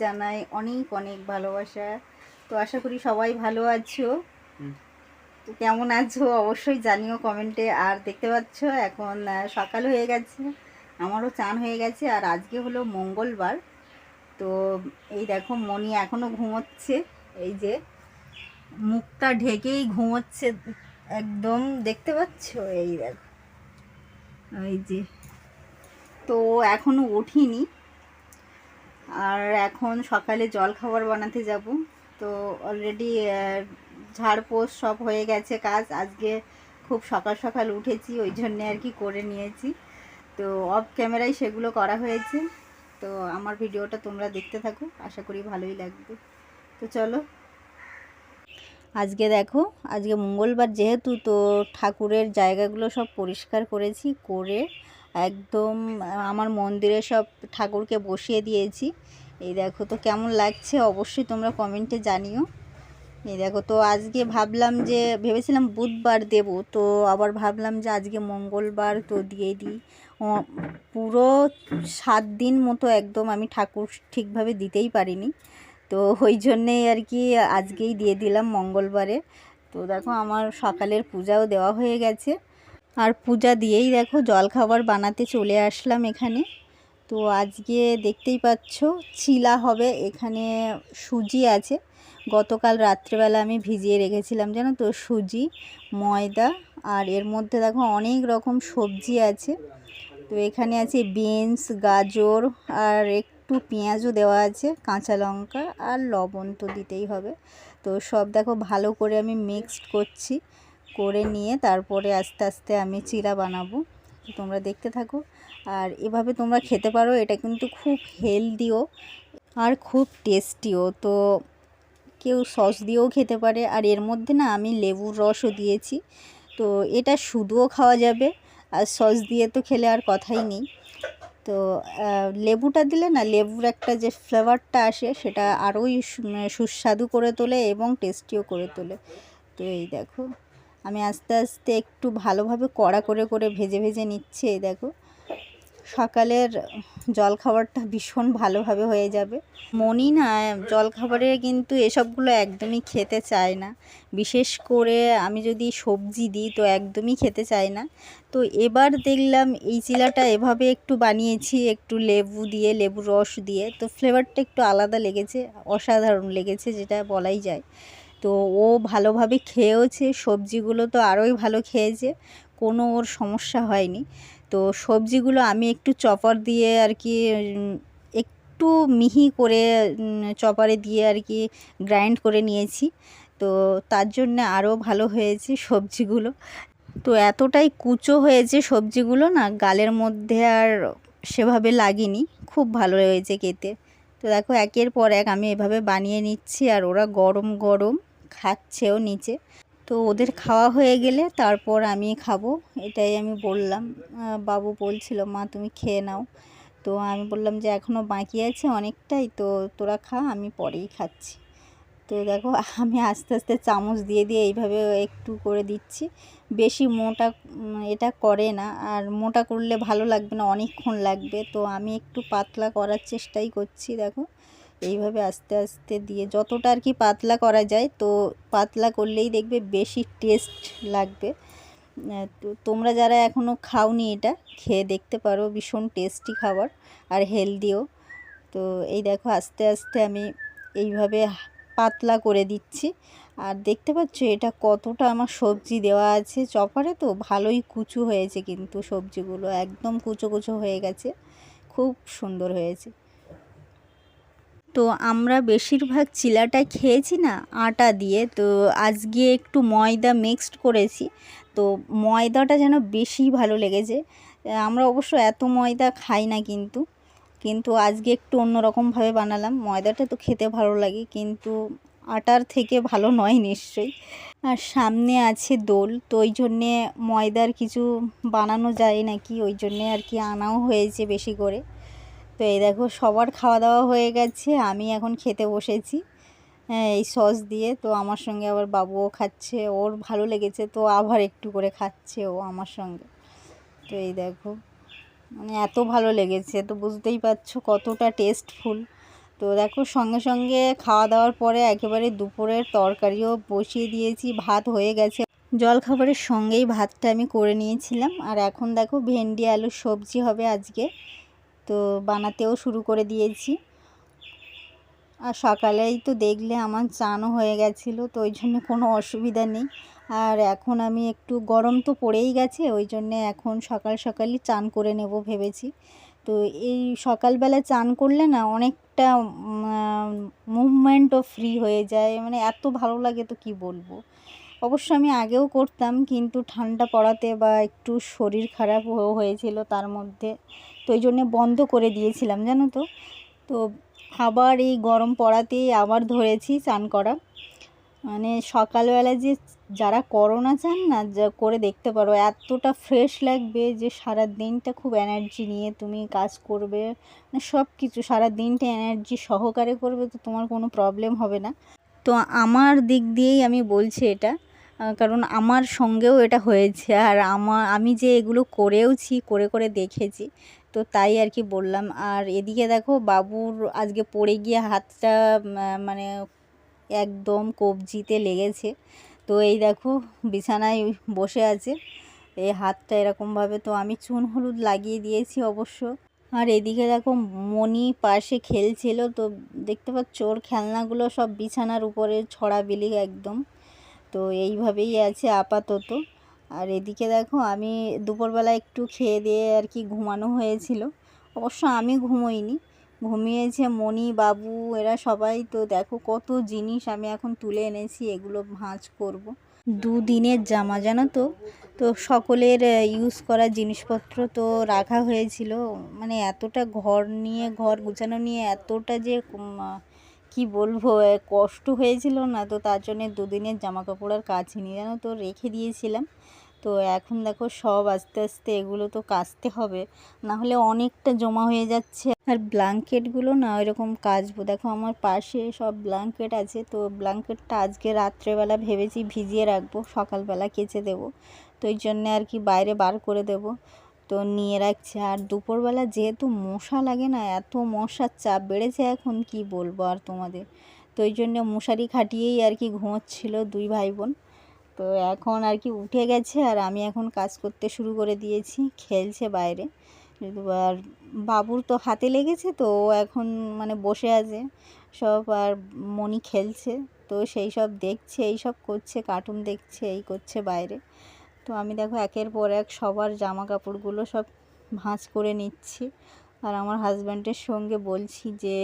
জানাই অনেক অনেক ভালোবাসা। তো আশা করি সবাই ভালো আছো। তো কেমন আছো অবশ্যই জানিও কমেন্টে আর দেখতে পাচ্ছ এখন সকাল হয়ে গেছে আমারও চান হয়ে গেছে। আর আজকে হলো মঙ্গলবার। তো এই দেখো মনি এখনও ঘুমোচ্ছে। এই যে মুখটা ঢেকেই ঘুমোচ্ছে একদম। দেখতে পাচ্ছ? এই দেখো। এই যে। তো এখনও উঠিনি। আর এখন সকালে জল খাবার বানাতে যাব। তো অলরেডি ঝাড়পোষ সব হয়ে গেছে কাজ। আজকে খুব সকাল সকাল উঠেছি, ওই জন্যে আর কি করে নিয়েছি। তো অফ ক্যামেরায় সেগুলো করা হয়েছে। তো আমার ভিডিওটা তোমরা দেখতে থাকো, আশা করি ভালোই লাগবে। তো চলো। আজকে দেখো, আজকে মঙ্গলবার যেহেতু, তো ঠাকুরের জায়গাগুলো সব পরিষ্কার করেছি, করে একদম আমার মন্দিরে সব ঠাকুরকে বসিয়ে দিয়েছি। এই দেখো তো কেমন লাগছে, অবশ্যই তোমরা কমেন্টে জানিও। এই দেখো তো আজকে ভাবলাম যে, ভেবেছিলাম বুধবার দেব, তো আবার ভাবলাম যে আজকে মঙ্গলবার তো দিয়ে দিই। পুরো সাত দিন মতো একদম আমি ঠাকুর ঠিকভাবে দিতেই পারিনি। তো ওই জন্যেই আর কি আজকেই দিয়ে দিলাম মঙ্গলবারে। তো দেখো আমার সকালের পূজাও দেওয়া হয়ে গেছে। আর পূজা দিয়েই দেখো জলখাবার বানাতে চলে আসলাম এখানে। তো আজকে দেখতেই পাচ্ছ, চিলা হবে, এখানে সুজি আছে। গতকাল রাত্রেবেলা আমি ভিজিয়ে রেখেছিলাম, জানো তো, সুজি, ময়দা, আর এর মধ্যে দেখো অনেক রকম সবজি আছে। তো এখানে আছে বিনস, গাজর, আর একটু পেঁয়াজও দেওয়া আছে, কাঁচা লঙ্কা আর লবণ তো দিতেই হবে। তো সব দেখো ভালো করে আমি মিক্সড করছি। করে নিয়ে তারপরে আস্তে আস্তে আমি চিরা বানাবো। তোমরা দেখতে থাকো। আর এভাবে তোমরা খেতে পারো, এটা কিন্তু খুব হেলদিও আর খুব টেস্টিও। তো কেউ সস দিয়েও খেতে পারে। আর এর মধ্যে না আমি লেবুর রসও দিয়েছি। তো এটা শুধুও খাওয়া যাবে। আর সস দিয়ে তো খেলে আর কথাই নেই। তো লেবুটা দিলে না লেবুর একটা যে ফ্লেভারটা আসে সেটা আরোই সুস্বাদু করে তোলে এবং টেস্টিও করে তোলে। তো এই দেখো। আমি আস্তে আস্তে একটু ভালোভাবে কড়া করে করে ভেজে ভেজে নিচ্ছি দেখো। সকালের জলখাবারটা ভীষণ ভালোভাবে হয়ে যাবে। মনি না, জলখাবারে কিন্তু এসবগুলো একদমই খেতে চায় না। বিশেষ করে আমি যদি সবজি দিই, তো একদমই খেতে চায় না। তো এবার দেখলাম এই চিলাটা এভাবে একটু বানিয়েছি, একটু লেবু দিয়ে লেবু রস দিয়ে। তো ফ্লেভারটা একটু আলাদা লেগেছে, অসাধারণ লেগেছে, যেটা বলাই যায়। তো ও ভালোভাবে খেয়েওছে, সবজিগুলো তো আরোই ভালো খেয়েছে, কোনো ওর সমস্যা হয়নি। তো সবজিগুলো আমি একটু চপার দিয়ে আর কি একটু মিহি করে চপারে দিয়ে আর কি গ্রাইন্ড করে নিয়েছি। তো তার জন্য আরও ভালো হয়েছে সবজিগুলো। তো এতটাই কুচো হয়েছে সবজিগুলো না, গালের মধ্যে আর সেভাবে লাগেনি। খুব ভালো হয়েছে খেতে। তো দেখো একের পর এক আমি এভাবে বানিয়ে নিচ্ছি আর ওরা গরম গরম। খাচ্ছেও নিচে। তো ওদের খাওয়া হয়ে গেলে তারপর আমি খাব, এটাই আমি বললাম। বাবু বলছিল, মা, তুমি খেয়ে নাও। তো আমি বললাম যে এখনও বাকি আছে অনেকটাই, তো তোরা খা, আমি পরেই খাচ্ছি। তো দেখো, আমি আস্তে আস্তে চামচ দিয়ে দিয়ে এইভাবে একটু করে দিচ্ছি। বেশি মোটা, এটা করে না, আর মোটা করলে ভালো লাগবে না, অনেকক্ষণ লাগবে। তো আমি একটু পাতলা করার চেষ্টাই করছি, দেখো। এইভাবে আস্তে আস্তে দিয়ে যতটা আর কি পাতলা করা যায়, তো পাতলা করলেই দেখবে বেশি টেস্ট লাগবে। তো তোমরা যারা এখনও খাওনি এটা, খেয়ে দেখতে পারো ভীষণ টেস্টি খাবার আর হেলদিও তো এই দেখো আস্তে আস্তে আমি এইভাবে পাতলা করে দিচ্ছি। আর দেখতে পাচ্ছ এটা কতটা আমার সবজি দেওয়া আছে, চপারে তো ভালোই কুচু হয়েছে কিন্তু সবজিগুলো, একদম কুচো কুচো হয়ে গেছে, খুব সুন্দর হয়েছে। তো আমরা বেশিরভাগ চিলাটা খেয়েছি না, আটা দিয়ে। তো আজকে একটু ময়দা মিক্সড করেছি। তো ময়দাটা যেন বেশি ভালো লেগেছে। আমরা অবশ্য এত ময়দা খাই না কিন্তু। কিন্তু আজকে একটু অন্যরকমভাবে বানালাম। ময়দাটা তো খেতে ভালো লাগে, কিন্তু আটার থেকে ভালো নয় নিশ্চয়ই। আর সামনে আছে দোল, তো ওই জন্যে ময়দার কিছু বানানো যায় নাকি? ওই জন্যে আর কি আনাও হয়েছে বেশি করে। তো এই দেখো সবার খাওয়া দাওয়া হয়ে গেছে, আমি এখন খেতে বসেছি। হ্যাঁ এই সস দিয়ে তো আমার সঙ্গে আবার বাবুও খাচ্ছে, ওর ভালো লেগেছে তো আবার একটু করে খাচ্ছে ও আমার সঙ্গে। তো এই দেখো মানে এত ভালো লেগেছে, তো বুঝতেই পারছ কতটা টেস্টফুল তো দেখো সঙ্গে সঙ্গে খাওয়া দাওয়ার পরে একেবারে দুপুরের তরকারিও বসিয়ে দিয়েছি, ভাত হয়ে গেছে। জলখাবারের সঙ্গেই ভাতটা আমি করে নিয়েছিলাম, আর এখন দেখো ভেন্ডি, আলুর সবজি হবে আজকে। তো বানাতেও শুরু করে দিয়েছি। আর সকালেই তো দেখলে আমার চানও হয়ে গেছিল, তো ওই জন্য কোনো অসুবিধা নেই। আর এখন আমি একটু গরম তো পড়েই গেছে, ওই জন্যে এখন সকাল সকালই চান করে নেব ভেবেছি। তো এই সকালবেলা চান করলে না অনেকটা মুভমেন্টও ফ্রি হয়ে যায় মানে এত ভালো লাগে তো কি বলব? অবশ্য আমি আগেও করতাম, কিন্তু ঠান্ডা পড়াতে বা একটু শরীর খারাপ হয়েছিল তার মধ্যে। তো ওই জন্যে বন্ধ করে দিয়েছিলাম, জানো তো? তো আবার এই গরম পড়াতেই আবার ধরেছি চান করা। মানে সকালবেলা যে যারা করোনা চান না, যা করে দেখতে পারো, এতটা ফ্রেশ লাগবে যে সারা দিনটা খুব এনার্জি নিয়ে তুমি কাজ করবে। মানে সব কিছু সারা দিনটা এনার্জি সহকারে করবে তো তোমার কোনো প্রবলেম হবে না। তো আমার দিক দিয়েই আমি বলছি এটা। কারণ আমার সঙ্গেও এটা হয়েছে। আর আমার আমি যে এগুলো করেওছি, করে করে দেখেছি, তো তাই আর কি বললাম। আর এদিকে দেখো, বাবুর আজকে পড়ে গিয়ে হাতটা মানে একদম কবজিতে লেগেছে। তো এই দেখো, বিছানায় বসে আছে। এই হাতটা এরকমভাবে তো আমি চুন হলুদ লাগিয়ে দিয়েছি অবশ্য। আর এদিকে দেখো, মণি পাশে খেলছিল। তো দেখতে পাচ্ছ, ওর খেলনাগুলো সব বিছানার উপরে ছড়া বিলি একদম। তো এইভাবেই আছে আপাতত। আর এদিকে দেখো আমি দুপুরবেলা একটু খেয়ে দিয়ে আর কি ঘুমানো হয়েছিল। অবশ্য আমি ঘুমোইনি। ঘুমিয়েছে মণি, বাবু, এরা সবাই। তো দেখো কত জিনিস আমি এখন তুলে এনেছি, এগুলো ভাঁজ করব। দুদিনের জামা জানো তো? তো সকলের ইউজ করা জিনিসপত্র তো রাখা হয়েছিল। মানে এতটা ঘর নিয়ে, ঘর গুছানো নিয়ে এতটা যে কি বলব কষ্ট হয়েছিল না, তো তার জন্যে দুদিনের জামা কাপড় আর কাচিনি জানো তো, রেখে দিয়েছিলাম। তো এখন দেখো সব আস্তে আস্তে এগুলো তো কাচতে হবে না হলে অনেকটা জমা হয়ে যাচ্ছে। আর ব্ল্যাঙ্কেটগুলো না এরকম কাচবো, দেখো আমার পাশে সব ব্ল্যাঙ্কেট আছে, তো ব্ল্যাঙ্কেটটা আজকে রাত্রেবেলা ভেবেছি ভিজিয়ে রাখব, সকালবেলা কেচে দেবো। তো এই জন্যে আর কি বাইরে বার করে দেব। তো নিয়ে রাখছে। আর দুপুরবেলা যেহেতু মশা লাগে না, এত মশার চাপ বেড়েছে এখন, কি বলব আর তোমাদের? তো ওই জন্য মশারি খাটিয়েই আর কি ঘুমোচ্ছিল দুই ভাই বোন তো এখন আর কি উঠে গেছে আর আমি এখন কাজ করতে শুরু করে দিয়েছি, খেলছে বাইরে। আর বাবুর তো হাতে লেগেছে তো ও এখন মানে বসে আছে, সব আর মনি খেলছে। তো সেই সব দেখছে, এই সব করছে কার্টুন দেখছে, এই করছে বাইরে। তো আমি দেখো একের পর এক সবার জামা কাপড়গুলো সব ভাঁজ করে নিচ্ছি। আর আমার হাজব্যান্ডের সঙ্গে বলছি যে,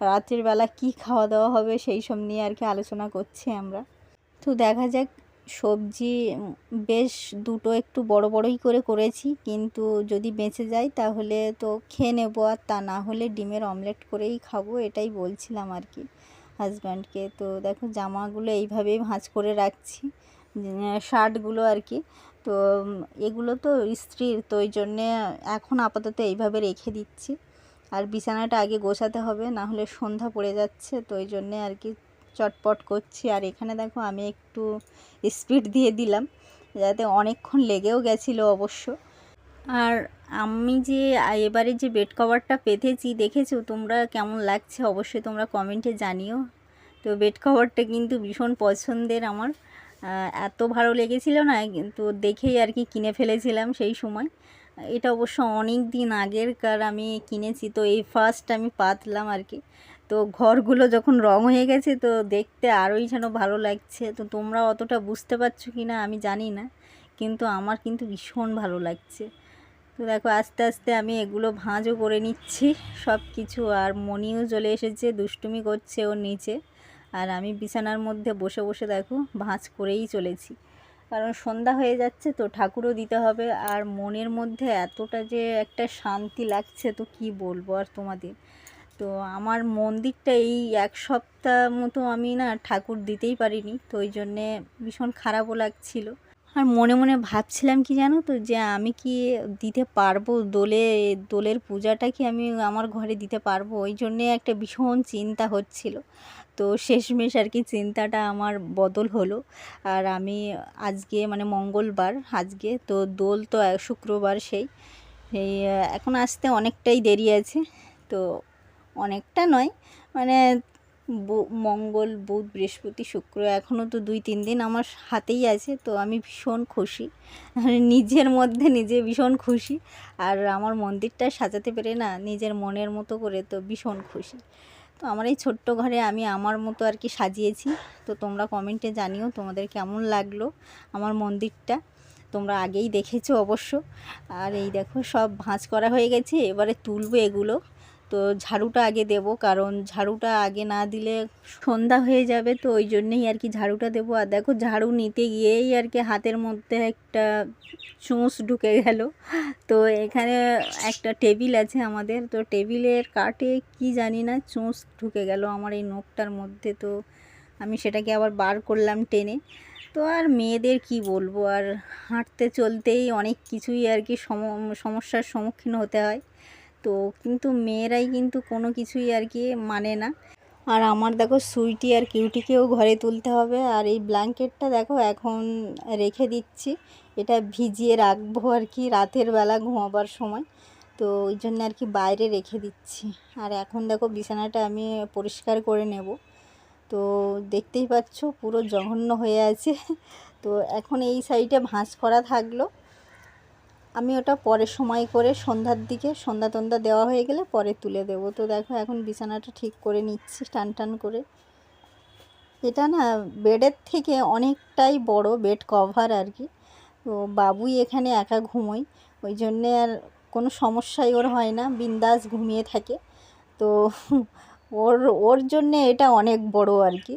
রাতের বেলা কি খাওয়া দাওয়া হবে সেই সব নিয়ে আর কি আলোচনা করছি আমরা। তো দেখা যাক, সবজি বেশ দুটো একটু বড় বড়ই করে করেছি, কিন্তু যদি বেঁচে যায় তাহলে তো খেয়ে নেব আর তা না হলে ডিমের অমলেট করেই খাব, এটাই বলছিলাম আর কি হাজব্যান্ডকে। তো দেখো জামাগুলো এইভাবেই ভাঁজ করে রাখছি। শার্টগুলো আর কি। তো এগুলো তো স্ত্রীর, তো ওই জন্যে এখন আপাতত এইভাবে রেখে দিচ্ছি। আর বিছানাটা আগে গোছাতে হবে, না হলে সন্ধ্যা পড়ে যাচ্ছে, তো ওই জন্যে আর কি চটপট করছি। আর এখানে দেখো আমি একটু স্পিড দিয়ে দিলাম, যাতে অনেকক্ষণ লেগেও গেছিল অবশ্য। আর আমি যে, এবারে যে বেড কভারটা পেতেছি, দেখেছ? তোমরা কেমন লাগছে? অবশ্যই তোমরা কমেন্টে জানিও। তো বেড কভারটা কিন্তু ভীষণ পছন্দের আমার। এত ভালো লেগেছিল না, কিন্তু দেখেই আর কি কিনে ফেলেছিলাম সেই সময়। এটা অবশ্য অনেক দিন আগেরকার আমি কিনেছি, তো এই ফার্স্ট আমি পাতলাম আর কি। তো ঘরগুলো যখন রং হয়ে গেছে, তো দেখতে আরোই যেন ভালো লাগছে। তো তোমরা অতটা বুঝতে পারছ কি না আমি জানি না, কিন্তু আমার কিন্তু ভীষণ ভালো লাগছে। তো দেখো, আস্তে আস্তে আমি এগুলো ভাঁজও করে নিচ্ছি সব কিছু আর মনিও চলে এসেছে, দুষ্টুমি করছে ওর নিচে। আর আমি বিছানার মধ্যে বসে বসে দেখো ভাঁজ করেই চলেছি। কারণ সন্ধ্যা হয়ে যাচ্ছে তো ঠাকুরও দিতে হবে। আর মনের মধ্যে এতটা যে একটা শান্তি লাগছে তো কি বলব আর তোমাদের? তো আমার মন্দিরটা এই এক সপ্তাহ মতো আমি না ঠাকুর দিতেই পারিনি। তো ওই জন্যে ভীষণ খারাপও লাগছিল। আর মনে মনে ভাবছিলাম কি জানো তো, যে আমি কি দিতে পারব দোলে, দোলের পূজাটা কি আমি আমার ঘরে দিতে পারব? ওই জন্যে একটা ভীষণ চিন্তা হচ্ছিল। তো শেষমেশ আর কি চিন্তাটা আমার বদল হলো। আর আমি আজকে মানে মঙ্গলবার, আজকে তো দোল তো শুক্রবার সেই। সেই এখন আসতে অনেকটাই দেরি আছে। তো অনেকটা নয় মানে মঙ্গল, বুধ, বৃহস্পতি, শুক্র এখনও তো দুই, তিন দিন আমার হাতেই আছে, তো আমি ভীষণ খুশি। নিজের মধ্যে নিজে ভীষণ খুশি, আর আমার মন্দিরটা সাজাতে পেরে না নিজের মনের মতো করে তো ভীষণ খুশি। তো আমার এই ছোট্ট ঘরে আমি আমার মতো আর কি সাজিয়েছি, তো তোমরা কমেন্টে জানিও তোমাদের কেমন লাগল আমার মন্দিরটা। তোমরা আগেই দেখেছ অবশ্য। আর এই দেখো সব ভাঁজ করা হয়ে গেছে, এবারে তুলবো এগুলো। তো ঝাড়ুটা আগে দেব, কারণ ঝাড়ুটা আগে না দিলে সন্ধ্যা হয়ে যাবে, তো ওই জন্যেই আর কি ঝাড়ুটা দেবো। আর দেখো, ঝাড়ু নিতে গিয়েই আর কি হাতের মধ্যে একটা চুঁচ ঢুকে গেল। তো এখানে একটা টেবিল আছে আমাদের, তো টেবিলের কাটে কি জানি না চুঁচ ঢুকে গেল আমার এই নখটার মধ্যে, তো আমি সেটাকে আবার বার করলাম টেনে। তো আর মেয়েদের কি বলব, আর হাঁটতে চলতেই অনেক কিছুই আর কি সম- সমস্যার সম্মুখীন হতে হয়। তো কিন্তু মেয়েরাই কিন্তু কোনো কিছুই আর কি মানে না। আর আমার দেখো সুইটি আর কিউটিকেও ঘরে তুলতে হবে। আর এই ব্ল্যাঙ্কেটটা দেখো এখন রেখে দিচ্ছি। এটা ভিজিয়ে রাখব আর কি রাতের বেলা ঘুমাবার সময়। তো ওই জন্য আর কি বাইরে রেখে দিচ্ছি। আর এখন দেখো বিছানাটা আমি পরিষ্কার করে নেব। তো দেখতেই পাচ্ছ পুরো জঘন্য হয়ে আছে। তো এখন এই সাইডে ভাঁজ করা থাকল। আমি ওটা পরে সময় করে সন্ধ্যার দিকে, সন্ধ্যা টন্ধা দেওয়া হয়ে গেলে পরে তুলে দেবো। তো দেখো এখন বিছানাটা ঠিক করে নিচ্ছি, টান টান করে। এটা না বেডের থেকে অনেকটাই বড়, বেড কভার আর কি। তো বাবুই এখানে একা ঘুমোয়, ওই জন্যে আর কোনো সমস্যাই ওর হয় না, বিন্দাস ঘুমিয়ে থাকে। তো ওর ওর জন্যে এটা অনেক বড় আর কি।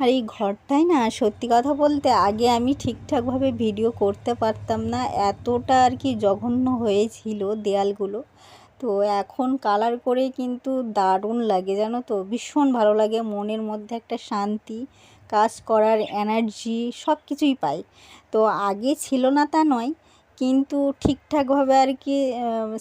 আর এই ঘরটাই না সত্যি কথা বলতে আগে আমি ঠিকঠাকভাবে ভিডিও করতে পারতাম না। এতটা আর কি জঘন্য হয়েছিল দেয়ালগুলো। তো এখন কালার করে কিন্তু দারুণ লাগে জানো তো? ভীষণ ভালো লাগে, মনের মধ্যে একটা শান্তি কাজ করার এনার্জি সব কিছুই পাই। তো আগে ছিল না তা নয়, কিন্তু ঠিকঠাকভাবে আর কি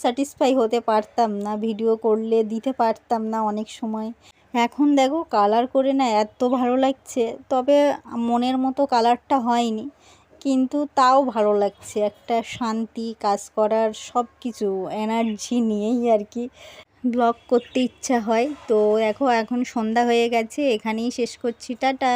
স্যাটিসফাই হতে পারতাম না, ভিডিও করলে দিতে পারতাম না অনেক সময়। এখন দেখো কালার করে না এত ভালো লাগছে, তবে মনের মতো কালারটা হয়নি, কিন্তু তাও ভালো লাগছে। একটা শান্তি, কাজ করার সব কিছু এনার্জি নিয়েই আর কি ব্লগ করতে ইচ্ছা হয়। তো দেখো এখন সন্ধ্যা হয়ে গেছে, এখানেই শেষ করছি। টাটা!